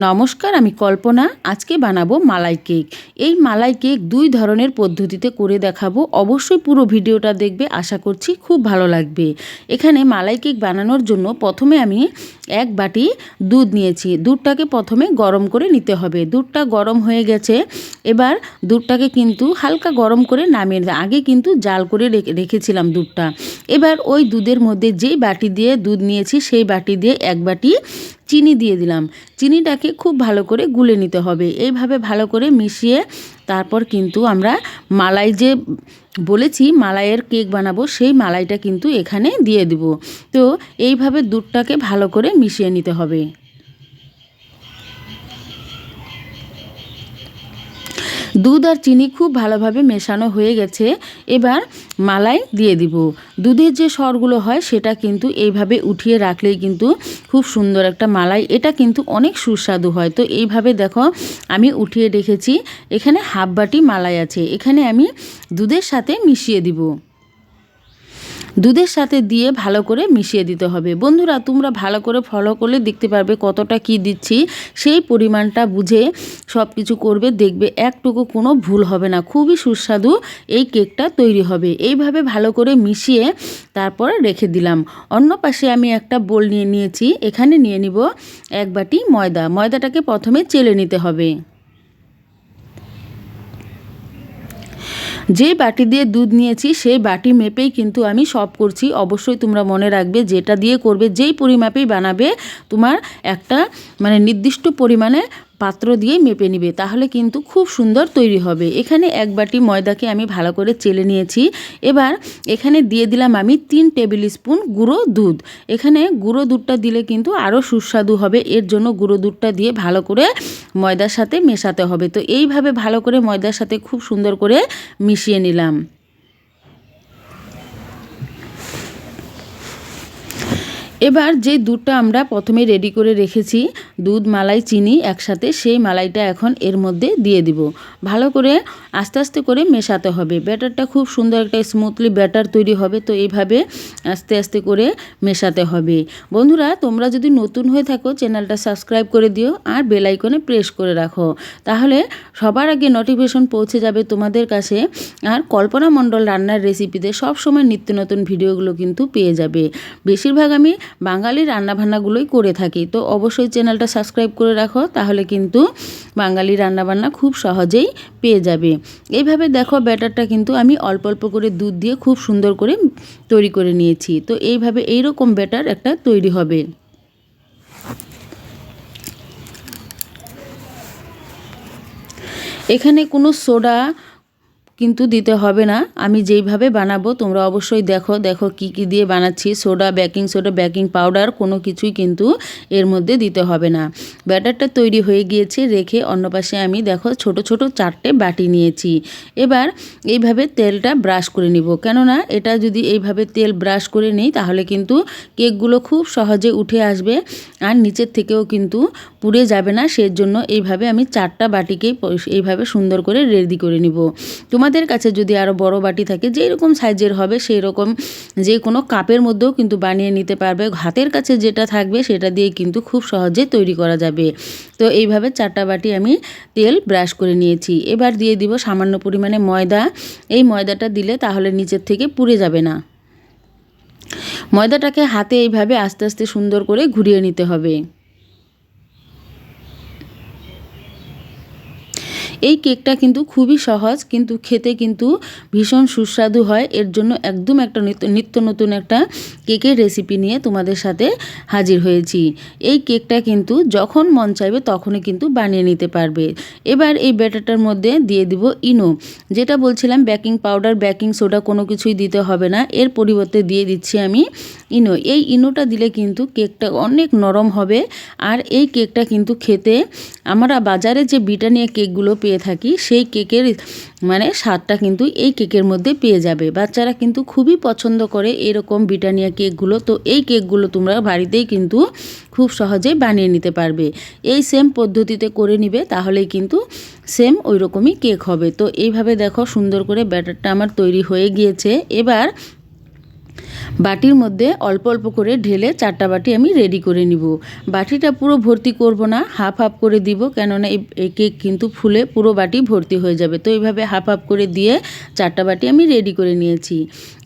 নমস্কার, আমি কল্পনা। আজকে বানাবো মালাই কেক। এই মালাই কেক দুই ধরনের পদ্ধতিতে করে দেখাবো। অবশ্যই পুরো ভিডিওটা দেখবে, আশা করছি খুব ভালো লাগবে। এখানে মালাই কেক বানানোর জন্য প্রথমে আমি এক বাটি দুধ নিয়েছি। দুধটাকে প্রথমে গরম করে নিতে হবে। দুধটা গরম হয়ে গেছে। এবার দুধটাকে কিন্তু হালকা গরম করে নামিয়ে আগে কিন্তু জাল করে রেখেছিলাম দুধটা। এবার ওই দুধের মধ্যে যেই বাটি দিয়ে দুধ নিয়েছি, সেই বাটি দিয়ে এক বাটি চিনি দিয়ে দিলাম। চিনিটাকে খুব ভালো করে গুলে নিতে হবে। এইভাবে ভালো করে মিশিয়ে তারপর কিন্তু আমরা মালাই যে বলেছি, মালাইয়ের কেক বানাবো, সেই মালাইটা কিন্তু এখানে দিয়ে দিব। তো এইভাবে দুধটাকে ভালো করে মিশিয়ে নিতে হবে। দুধ আর চিনি খুব ভালোভাবে মেশানো হয়ে গেছে। এবার মালাই দিয়ে দিব। দুধের যে স্বরগুলো হয় সেটা কিন্তু এইভাবে উঠিয়ে রাখলেই কিন্তু খুব সুন্দর একটা মালাই। এটা কিন্তু অনেক সুস্বাদু হয়। তো এইভাবে দেখো আমি উঠিয়ে রেখেছি। এখানে হাফ বাটি মালাই আছে। এখানে আমি দুধের সাথে মিশিয়ে দিব। দুধের সাথে দিয়ে ভালো করে মিশিয়ে দিতে হবে। বন্ধুরা, তোমরা ভালো করে ফলো করলে দেখতে পারবে কতটা কি দিচ্ছি। সেই পরিমাণটা বুঝে সব কিছু করবে, দেখবে একটুকু কোনো ভুল হবে না। খুবই সুস্বাদু এই কেকটা তৈরি হবে। এইভাবে ভালো করে মিশিয়ে তারপর রেখে দিলাম। অন্য পাশে আমি একটা বোল নিয়ে নিয়েছি। এখানে নিয়ে নিব এক বাটি ময়দা। ময়দাটাকে প্রথমে চেলে নিতে হবে। যে বাটি দিয়ে দুধ নিয়েছি, সেই বাটি মেপেই কিন্তু আমি সব করছি। অবশ্যই তোমরা মনে রাখবে, যেটা দিয়ে করবে, যেই পরিমাপেই বানাবে, তোমার একটা মানে নির্দিষ্ট পরিমাণে পাত্র দিয়ে মেপে নিবে, তাহলে কিন্তু খুব সুন্দর তৈরি হবে। এখানে এক বাটি ময়দাকে আমি ভালো করে চেলে নিয়েছি। এবার এখানে দিয়ে দিলাম আমি তিন টেবিল স্পুন গুঁড়ো দুধ। এখানে গুঁড়ো দুধটা দিলে কিন্তু আরও সুস্বাদু হবে। এর জন্য গুঁড়ো দুধটা দিয়ে ভালো করে ময়দার সাথে মেশাতে হবে। তো এইভাবে ভালো করে ময়দার সাথে খুব সুন্দর করে মিশিয়ে নিলাম। এবার যে দুধটা আমরা প্রথমে রেডি করে রেখেছি, দুধ, মালাই, চিনি একসাথে, সেই মালাইটা এখন এর মধ্যে দিয়ে দিব। ভালো করে আস্তে আস্তে করে মেশাতে হবে। ব্যাটারটা খুব সুন্দর একটা স্মুথলি ব্যাটার তৈরি হবে, তো এইভাবে আস্তে আস্তে করে মেশাতে হবে। বন্ধুরা, তোমরা যদি নতুন হয়ে থাকো, চ্যানেলটা সাবস্ক্রাইব করে দিও আর বেলাইকনে প্রেস করে রাখো। তাহলে সবার আগে নোটিফিকেশন পৌঁছে যাবে তোমাদের কাছে আর কল্পনা মণ্ডল রান্নার রেসিপিতে সবসময় নিত্য নতুন ভিডিওগুলো কিন্তু পেয়ে যাবে। বেশিরভাগ আমি বাঙালি রান্নাবান্নাগুলোই করে থাকি। তো অবশ্যই চ্যানেলটা সাবস্ক্রাইব করে রাখো, তাহলে কিন্তু বাঙালি রান্নাবান্না খুব সহজেই পেয়ে যাবে। এইভাবে দেখো ব্যাটারটা কিন্তু আমি অল্প অল্প করে দুধ দিয়ে খুব সুন্দর করে তৈরি করে নিয়েছি। তো এইভাবে এইরকম ব্যাটার একটা তৈরি হবে। এখানে কোনো সোডা কিন্তু দিতে হবে না। আমি যেইভাবে বানাবো, তোমরা অবশ্যই দেখো দেখো কি কি দিয়ে বানাচ্ছি। Soda, baking soda, baking powder, কোনো কিছুই কিন্তু এর মধ্যে দিতে হবে না। ব্যাটারটা তৈরি হয়ে গিয়েছে, রেখে অন্য পাশে আমি দেখো ছোট ছোট চারটে বাটি নিয়েছি। এবার এইভাবে তেলটা ব্রাশ করে নিব। কেননা এটা যদি এইভাবে তেল ব্রাশ করে নিই, তাহলে কিন্তু কেকগুলো খুব সহজে উঠে আসবে। আর নিচের থেকেও কিন্তু পুড়ে যাবে না, সেজন্য এইভাবে আমি চারটা বাটিকেই এইভাবে সুন্দর করে রেডি করে নিব। তোমাদের কাছে যদি আরও বড় বাটি থাকে যেই রকম সাইজের হবে সেই রকম যে কোনো কাপের মধ্যেও কিন্তু বানিয়ে নিতে পারবে। হাতের কাছে যেটা থাকবে সেটা দিয়ে কিন্তু খুব সহজে তৈরি করা যাবে। তো এইভাবে চারটা বাটি আমি তেল ব্রাশ করে নিয়েছি। এবার দিয়ে দিব সামান্য পরিমাণে ময়দা। এই ময়দাটা দিলে তাহলে নিচের থেকে পুড়ে যাবে না। ময়দাটাকে হাতে এইভাবে আস্তে আস্তে সুন্দর করে ঘুরিয়ে নিতে হবে। এই কেকটা কিন্তু খুবই সহজ, কিন্তু খেতে কিন্তু ভীষণ সুস্বাদু হয়। এর জন্য একদম একটা নিত্য নতুন একটা কেকের রেসিপি নিয়ে তোমাদের সাথে হাজির হয়েছি। এই কেকটা কিন্তু যখন মন চাইবে তখনই কিন্তু বানিয়ে নিতে পারবে। এবার এই ব্যাটারটার মধ্যে দিয়ে দিব ইনো। যেটা বলছিলাম, বেকিং পাউডার, বেকিং সোডা কোনো কিছুই দিতে হবে না। এর পরিবর্তে দিয়ে দিচ্ছি আমি ইনো। এই ইনোটা দিলে কিন্তু কেকটা অনেক নরম হবে। আর এই কেকটা কিন্তু খেতে, আমরা বাজারে যে বিটানিয়া কেকগুলো পেয়ে পেয়ে থাকি, সেই কেকের মানে স্বাদটা কিন্তু এই কেকের মধ্যে পেয়ে যাবে। বাচ্চারা কিন্তু খুবই পছন্দ করে এরকম ব্রিটানিয়া কেকগুলো। তো এই কেকগুলো তোমরা বাড়িতেই কিন্তু খুব সহজেই বানিয়ে নিতে পারবে। এই সেম পদ্ধতিতে করে নিবে, তাহলেই কিন্তু সেম ওই রকমই কেক হবে। তো এইভাবে দেখো সুন্দর করে ব্যাটারটা আমার তৈরি হয়ে গিয়েছে। এবার বাটির মধ্যে অল্প অল্প করে ঢেলে চারটা বাটি আমি রেডি করে নিব। বাটিটা পুরো ভর্তি করব না হাফ হাফ করে দিব, কেননা এই কেক কিন্তু ফুলে পুরো বাটি ভর্তি হয়ে যাবে। তো এইভাবে হাফ হাফ করে দিয়ে চারটা বাটি আমি রেডি করে নিয়েছি।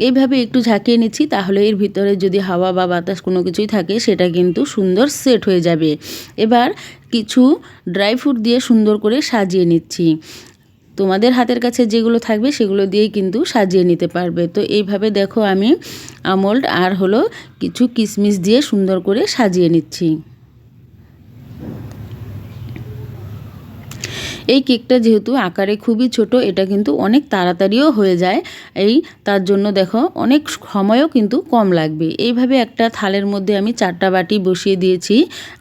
এইভাবে একটু ঝাঁকিয়ে নিচ্ছি, তাহলে এর ভিতরে যদি হাওয়া বা বাতাস কোনো কিছুই থাকে, সেটা কিন্তু সুন্দর সেট হয়ে যাবে। এবার কিছু ড্রাই ফ্রুট দিয়ে সুন্দর করে সাজিয়ে নিচ্ছি। তোমাদের হাতের কাছে যেগুলো থাকবে সেগুলো দিয়েই কিন্তু সাজিয়ে নিতে পারবে। তো এইভাবে দেখো আমি আমল্ড আর হলো কিছু কিশমিশ দিয়ে সুন্দর করে সাজিয়ে নিচ্ছি। এই কেকটা যেহেতু আকারে খুবই ছোট, এটা কিন্তু অনেক তাড়াতাড়িও হয়ে যায়। এই তার জন্য দেখো অনেক সময়ও কিন্তু কম লাগবে। এইভাবে একটা থালের মধ্যে আমি চারটা বাটি বসিয়ে দিয়েছি।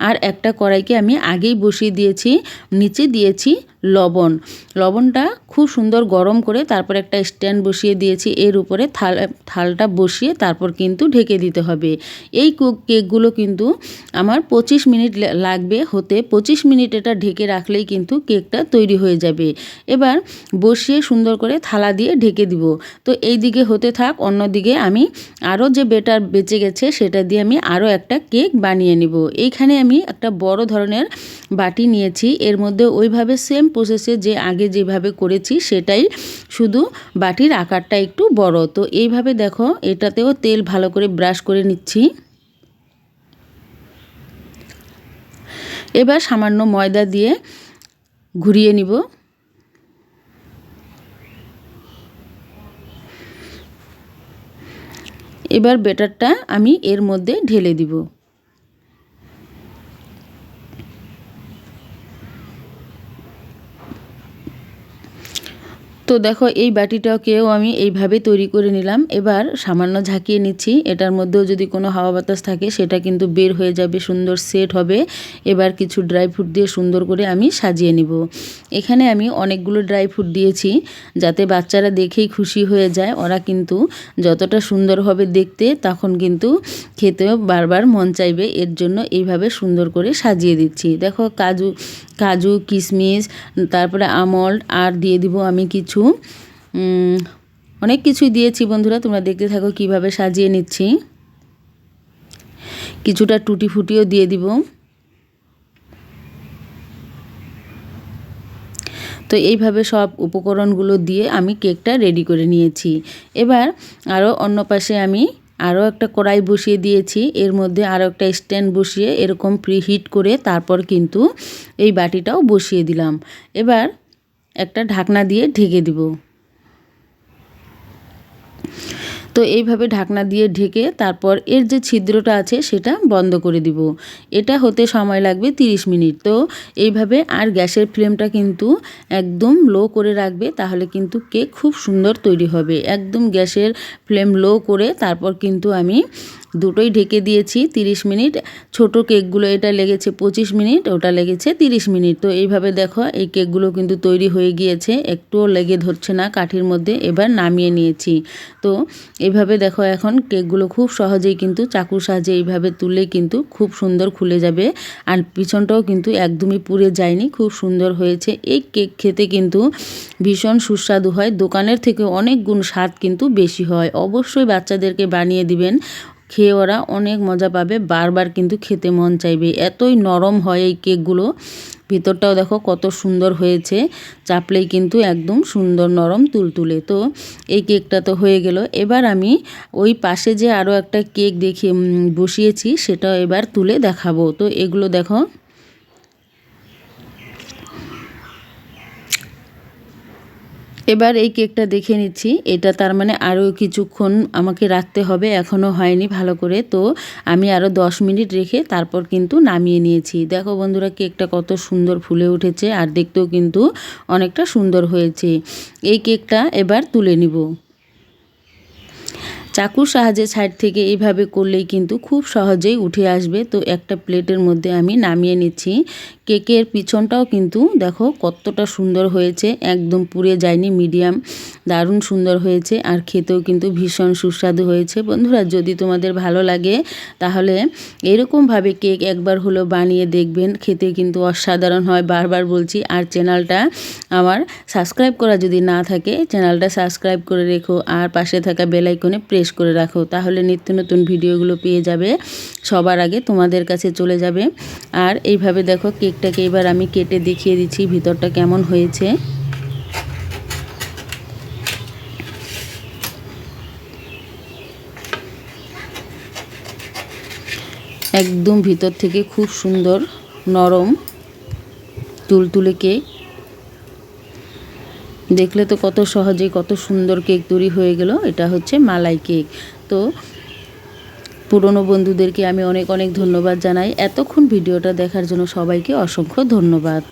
আর একটা কড়াইকে আমি আগেই বসিয়ে দিয়েছি, নিচে দিয়েছি লবণ। লবণটা খুব সুন্দর গরম করে তারপর একটা স্ট্যান্ড বসিয়ে দিয়েছি। এর উপরে থাল, থালটা বসিয়ে তারপর কিন্তু ঢেকে দিতে হবে। এই কেকগুলো কিন্তু আমার পঁচিশ মিনিট লাগবে হতে। পঁচিশ মিনিট এটা ঢেকে রাখলেই কিন্তু কেকটা তৈরি হয়ে যাবে। এবার বসিয়ে সুন্দর করে থালা দিয়ে ঢেকে দিব। তো এই দিকে হতে থাক, অন্যদিকে আমি আরও যে বেটার বেঁচে গেছে সেটা দিয়ে আমি আরও একটা কেক বানিয়ে নিব। এইখানে আমি একটা বড় ধরনের বাটি নিয়েছি। এর মধ্যে ওইভাবে সেম প্রসেসে যে আগে যেভাবে করেছি সেটাই শুধু বাটির আকারটা একটু বড়। তো এইভাবে দেখো, এটাতেও তেল ভালো করে ব্রাশ করে নিচ্ছি। এবার সামান্য ময়দা দিয়ে ঘুরিয়ে নিব। এবার বেটারটা আমি এর মধ্যে ঢেলে দিব। তো দেখো, এই বাটিটাকেও আমি এইভাবে তৈরি করে নিলাম। এবার সামান্য ঝাঁকিয়ে নিচ্ছি। এটার মধ্যেও যদি কোনো হাওয়া বাতাস থাকে, সেটা কিন্তু বের হয়ে যাবে, সুন্দর সেট হবে। এবার কিছু ড্রাই ফ্রুট দিয়ে সুন্দর করে আমি সাজিয়ে নিব। এখানে আমি অনেকগুলো ড্রাই ফ্রুট দিয়েছি, যাতে বাচ্চারা দেখেই খুশি হয়ে যায়। ওরা কিন্তু যতটা সুন্দর হবে দেখতে, তখন কিন্তু খেতেও বারবার মন চাইবে। এর জন্য এইভাবে সুন্দর করে সাজিয়ে দিচ্ছি। দেখো, কাজু কাজু, কিশমিশ, তারপরে আমল্ড আর দিয়ে দিব আমি কিছু অনেক কিছুই দিয়েছি বন্ধুরা, তোমরা দেখতে থাকো কীভাবে সাজিয়ে নিচ্ছি। কিছুটা টুটি ফুটিও দিয়ে দিব। তো এইভাবে সব উপকরণগুলো দিয়ে আমি কেকটা রেডি করে নিয়েছি। এবার আরও অন্য পাশে আমি আরও একটা কড়াই বসিয়ে দিয়েছি, এর মধ্যে আরও একটা স্ট্যান্ড বসিয়ে এরকম প্রিহিট করে তারপর কিন্তু এই বাটিটাও বসিয়ে দিলাম। এবার একটা ঢাকনা দিয়ে ঢেকে দিব। তো এইভাবে ঢাকনা দিয়ে ঢেকে তারপর এর যে ছিদ্রটা আছে সেটা বন্ধ করে দিব। এটা হতে সময় লাগবে 30 মিনিট। তো এইভাবে আর গ্যাসের ফ্লেমটা কিন্তু একদম লো করে রাখবে, তাহলে কিন্তু কেক খুব সুন্দর তৈরি হবে। একদম গ্যাসের ফ্লেম লো করে তারপর কিন্তু আমি দুটোই ঢেকে দিয়েছি 30 মিনিট। ছোট কেকগুলো, এটা লেগেছে 25 মিনিট, ওটা লেগেছে 30 মিনিট। তো এইভাবে দেখো, এই কেকগুলো কিন্তু তৈরি হয়ে গিয়েছে। একটুও লেগে ধরছে না কাঠির মধ্যে, এবার নামিয়ে নিয়েছি। তো এইভাবে দেখো, এখন কেকগুলো খুব সহজেই কিন্তু চাকুর সাহায্যে এইভাবে তুললে কিন্তু খুব সুন্দর খুলে যাবে। আর পিছনটাও কিন্তু একদমই পুড়ে যায়নি, খুব সুন্দর হয়েছে। এই কেক খেতে কিন্তু ভীষণ সুস্বাদু হয়। দোকানের থেকে অনেক গুণ স্বাদ কিন্তু বেশি হয়। অবশ্যই বাচ্চাদেরকে বানিয়ে দিবেন। খেয়ে ওরা অনেক মজা পাবে। বারবার কিন্তু খেতে মন চাইবে। এতই নরম হয় এই কেকগুলো। ভিতরটাও দেখো কত সুন্দর হয়েছে। চাপলেই কিন্তু একদম সুন্দর নরম তুলতুলে। তো এই কেকটা তো হয়ে গেল। এবার আমি ওই পাশে যে আরও একটা কেক দেখে বসিয়েছি সেটা এবার তুলে দেখাবো। তো এগুলো দেখো। এবার এই কেকটা দেখে নিচ্ছি। এটা তার মানে আরও কিছুক্ষণ আমাকে রাখতে হবে, এখনও হয়নি ভালো করে। তো আমি আরও দশ মিনিট রেখে তারপর কিন্তু নামিয়ে নিয়েছি। দেখো বন্ধুরা, কেকটা কত সুন্দর ফুলে উঠেছে আর দেখতেও কিন্তু অনেকটা সুন্দর হয়েছে। এই কেকটা এবার তুলে নিব। চাকুর সাহায্যে সাইড থেকে এইভাবে করলেই কিন্তু খুব সহজেই উঠে আসবে। তো একটা প্লেটের মধ্যে আমি নামিয়ে নিচ্ছি। কেকের পিছনটাও কিন্তু দেখো কতটা সুন্দর হয়েছে, একদম পুড়ে যায়নি, মিডিয়াম, দারুণ সুন্দর হয়েছে আর খেতেও কিন্তু ভীষণ সুস্বাদু হয়েছে। বন্ধুরা, যদি তোমাদের ভালো লাগে তাহলে এরকমভাবে কেক একবার হলো বানিয়ে দেখবেন। খেতে কিন্তু অসাধারণ হয়, বারবার বলছি। আর চ্যানেলটা আমার সাবস্ক্রাইব করা যদি না থাকে, চ্যানেলটা সাবস্ক্রাইব করে রেখো আর পাশে থাকা বেলাইকনে প্রেস শেষ করে রাখো। তাহলে নিত্য নতুন ভিডিওগুলো পেয়ে যাবে। সবার আগে তোমাদের কাছে চলে যাবে। আর এইভাবে দেখো কেকটাকে এবার আমি কেটে দেখিয়ে দিচ্ছি ভিতরটা কেমন হয়েছে। একদম ভিতর থেকে খুব সুন্দর নরম তুলতুলে কেক। দেখলে তো কত সহজে কত সুন্দর কেক তৈরি হয়ে গেল। এটা হচ্ছে মালাই কেক। তো পুরনো বন্ধুদেরকে আমি অনেক অনেক ধন্যবাদ জানাই। এতক্ষণ ভিডিওটা দেখার জন্য সবাইকে অসংখ্য ধন্যবাদ।